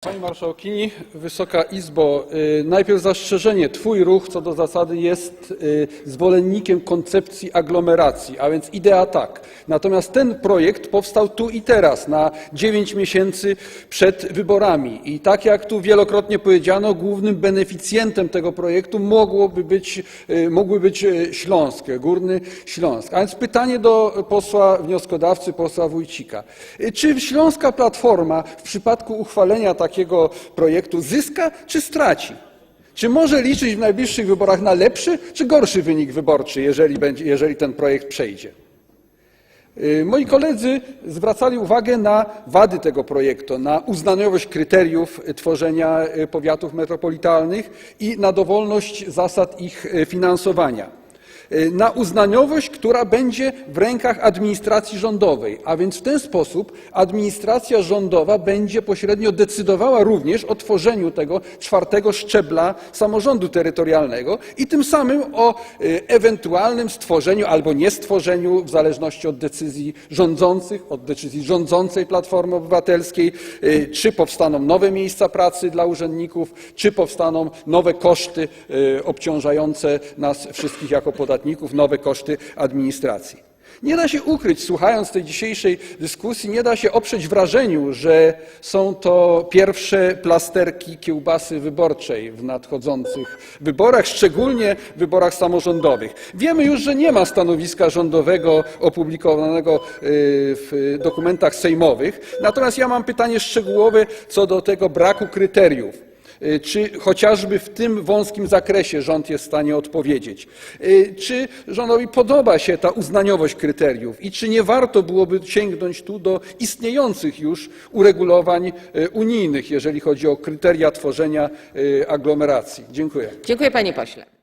Pani Marszałkini, Wysoka Izbo, y, najpierw zastrzeżenie. Twój ruch co do zasady jest y, zwolennikiem koncepcji aglomeracji, a więc idea tak. Natomiast ten projekt powstał tu i teraz, na 9 miesięcy przed wyborami. I tak jak tu wielokrotnie powiedziano, głównym beneficjentem tego projektu mogłoby być, y, mógłby być Śląsk, Górny Śląsk. A więc pytanie do posła wnioskodawcy, posła Wójcika. Czy Śląska Platforma w przypadku uchwalenia takiego projektu zyska czy straci? Czy może liczyć w najbliższych wyborach na lepszy czy gorszy wynik wyborczy, jeżeli, ten projekt przejdzie? Y, Moi koledzy zwracali uwagę na wady tego projektu, na uznaniowość kryteriów tworzenia y, powiatów metropolitalnych i na dowolność zasad ich y, finansowania. Y, Na uznaniowość, która będzie w rękach administracji rządowej, a więc w ten sposób administracja rządowa będzie pośrednio decydowała również o tworzeniu tego czwartego szczebla samorządu terytorialnego i tym samym o y, ewentualnym stworzeniu albo niestworzeniu, w zależności od decyzji rządzących, od decyzji rządzącej Platformy Obywatelskiej, y, czy powstaną nowe miejsca pracy dla urzędników, czy powstaną nowe koszty obciążające nas wszystkich jako podatników, nowe koszty administracji. Nie da się ukryć, słuchając tej dzisiejszej dyskusji, nie da się oprzeć wrażeniu, że są to pierwsze plasterki kiełbasy wyborczej w nadchodzących wyborach, szczególnie wyborach samorządowych. Wiemy już, że nie ma stanowiska rządowego opublikowanego y, w dokumentach sejmowych, natomiast ja mam pytanie szczegółowe co do tego braku kryteriów. Y, Czy chociażby w tym wąskim zakresie rząd jest w stanie odpowiedzieć? Y, Czy rządowi podoba się ta uznaniowość kryteriów i czy nie warto byłoby sięgnąć tu do istniejących już uregulowań y, unijnych, jeżeli chodzi o kryteria tworzenia aglomeracji? Dziękuję. Dziękuję panie pośle.